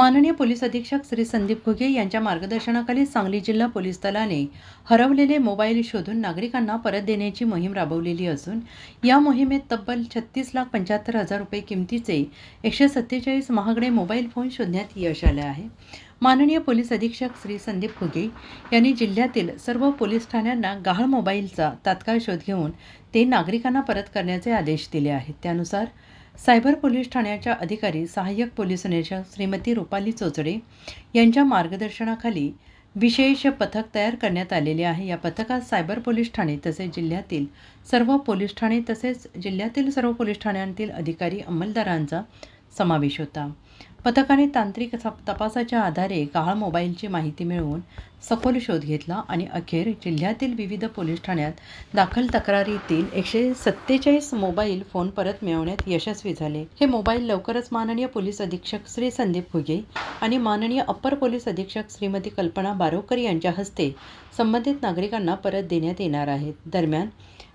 माननीय पोलीस अधीक्षक श्री संदीप घुगे यांच्या मार्गदर्शनाखाली सांगली जिल्हा पोलीस दलाने हरवलेले मोबाईल शोधून नागरिकांना परत देण्याची मोहीम राबवलेली असून या मोहिमेत तब्बल छत्तीस लाख पंच्याहत्तर हजार रुपये किमतीचे एकशे सत्तेचाळीस महागडे मोबाईल फोन शोधण्यात यश आले आहे. माननीय पोलीस अधीक्षक श्री संदीप घुगे यांनी जिल्ह्यातील सर्व पोलीस ठाण्यांना गहाळ मोबाईलचा तात्काळ शोध घेऊन ते नागरिकांना परत करण्याचे आदेश दिले आहेत. त्यानुसार सायबर पोलीस ठाण्याच्या अधिकारी सहाय्यक पोलीस निरीक्षक श्रीमती रुपाली चोचडे यांच्या मार्गदर्शनाखाली विशेष पथक तयार करण्यात आलेले आहे. या पथकात सायबर पोलीस ठाणे तसेच जिल्ह्यातील सर्व पोलीस ठाणे तसेच जिल्ह्यातील सर्व पोलीस ठाण्यांतील अधिकारी अंमलदारांचा समावेश होता. पथकाने तांत्रिक सप- तपासाच्या आधारे गहाळ मोबाईलची माहिती मिळवून सखोल शोध घेतला आणि अखेर जिल्ह्यातील विविध पोलीस ठाण्यात दाखल तक्रारीतील एकशे सत्तेचाळीस मोबाईल फोन परत मिळवण्यात यशस्वी झाले. हे मोबाईल लवकरच माननीय पोलीस अधीक्षक श्री संदीप घुगे आणि माननीय अप्पर पोलीस अधीक्षक श्रीमती कल्पना बारोकर यांच्या हस्ते संबंधित नागरिकांना परत देण्यात येणार आहेत दरम्यान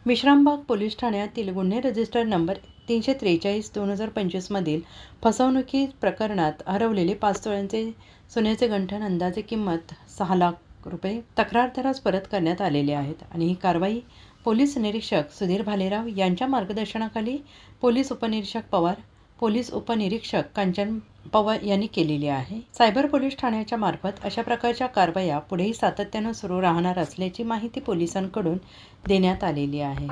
विश्रामबाग पोलीस ठाण्यातील गुन्हे रजिस्टर नंबर तीनशे त्रेचाळीस दोन हजार पंचवीसमधील फसवणुकी प्रकरणात हरवलेले पाच तोळ्यांचे सोन्याचे गंठण अंदाजे किंमत सहा लाख रुपये. तक्रारदारास परत करण्यात आलेले आहेत आणि ही कारवाई पोलीस निरीक्षक सुधीर भालेराव यांच्या मार्गदर्शनाखाली पोलीस उपनिरीक्षक पवार पोलीस उपनिरीक्षक कांचन पवार यांनी केलेली आहे. सायबर पोलीस ठाण्याच्या मार्फत अशा प्रकारच्या कारवाया पुढेही सातत्यानं सुरू राहणार असल्याची माहिती पोलिसांकडून देण्यात आलेली आहे.